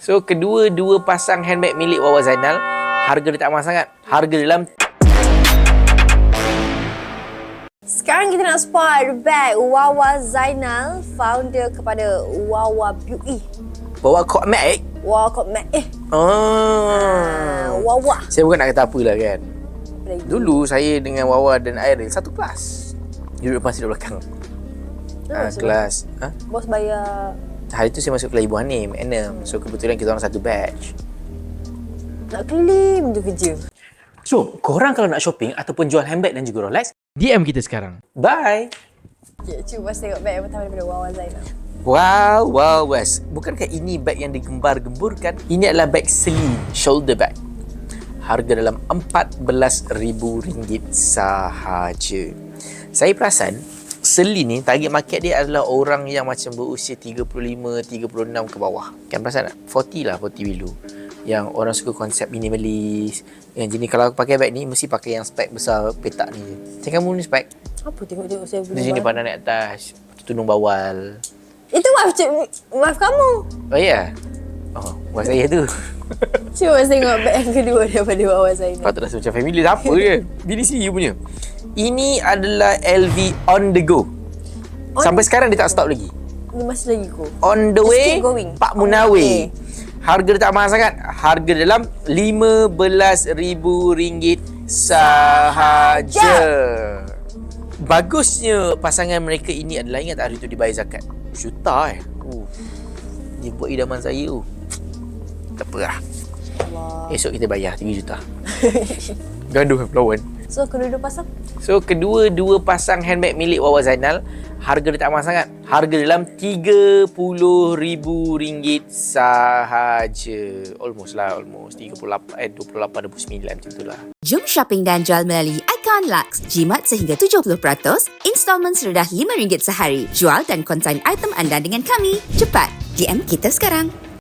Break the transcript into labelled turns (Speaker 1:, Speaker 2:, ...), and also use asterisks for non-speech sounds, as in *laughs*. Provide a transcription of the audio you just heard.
Speaker 1: So kedua-dua pasang handbag milik Wawa Zainal Harga dia tak mahal sangat Harga dalam
Speaker 2: Sekarang kita nak spot bag Wawa Zainal, founder kepada Wawa Beauty.
Speaker 1: Bawa kok Mac
Speaker 2: Wawa Kok Mac. Eh,
Speaker 1: oh.
Speaker 2: Wawa.
Speaker 1: Saya bukan nak kata apa lah kan
Speaker 2: Lagi.
Speaker 1: Dulu saya dengan Wawa dan Airil satu kelas Duduk depan sini belakang
Speaker 2: Ah,
Speaker 1: ha,
Speaker 2: sebab-
Speaker 1: Kelas ha?
Speaker 2: Bos bayar
Speaker 1: Hari tu saya masuk kelas Ibu Hanim N6 So kebetulan kita orang satu batch
Speaker 2: nak keliling tu kerja.
Speaker 1: So korang kalau nak shopping Ataupun jual handbag dan juga Rolex
Speaker 3: DM kita sekarang.
Speaker 1: Bye
Speaker 2: Okay, cuba tengok bag yang pertama daripada Wawa Zainal.
Speaker 1: Wow, wow, Wes. Bukankah ini bag yang digembar-gemburkan? Ini adalah bag Celine shoulder bag. Harga dalam RM14,000 sahaja. Saya perasan Celine ni target market dia adalah orang yang macam berusia 35, 36 ke bawah. Kan perasan tak? 40 lah, 40 below. Yang orang suka konsep minimalis. Yang jenis kalau aku pakai bag ni mesti pakai yang spek besar petak ni je. Macam kamu ni spek.
Speaker 2: Apa tengok-tengok saya
Speaker 1: Di sini
Speaker 2: barang?
Speaker 1: pandang naik atas. Tunung bawal.
Speaker 2: Itu wife, cik, wife kamu.
Speaker 1: Oh ya? Yeah? Oh, buat saya tu.
Speaker 2: Cuba tengok bag yang kedua daripada Wawa Zainal.
Speaker 1: Kau tak rasa macam family apa je. *laughs* Bini si you punya. Ini adalah LV on the go.
Speaker 2: On-
Speaker 1: Sampai sekarang dia tak stop lagi.
Speaker 2: Ini masih lagi ko.
Speaker 1: On the
Speaker 2: Just
Speaker 1: way,
Speaker 2: keep going.
Speaker 1: Pak. Munawir. Harga dia tak mahal sangat. Harga dalam RM15,000 sahaja. Bagusnya pasangan mereka ini adalah ingat tak hari tu dibayar zakat? Juta eh. Uh. Dia buat idaman saya tu. Tak apa lah.
Speaker 2: Allah.
Speaker 1: Esok kita bayar 3 juta. *laughs* Gaduh lawan.
Speaker 2: So, kedua-dua pasang?
Speaker 1: So kedua-dua pasang handbag milik Wawa Zainal Harga dia tak mahal sangat Harga dalam RM30,000 sahaja Almost lah almost 38 eh 28 29 macam tu lah
Speaker 4: Jom shopping dan jual melalui Icon Lux. Jimat sehingga 70%, installment serendah RM5 sehari. Jual dan konsign item anda dengan kami. Cepat, DM kita sekarang.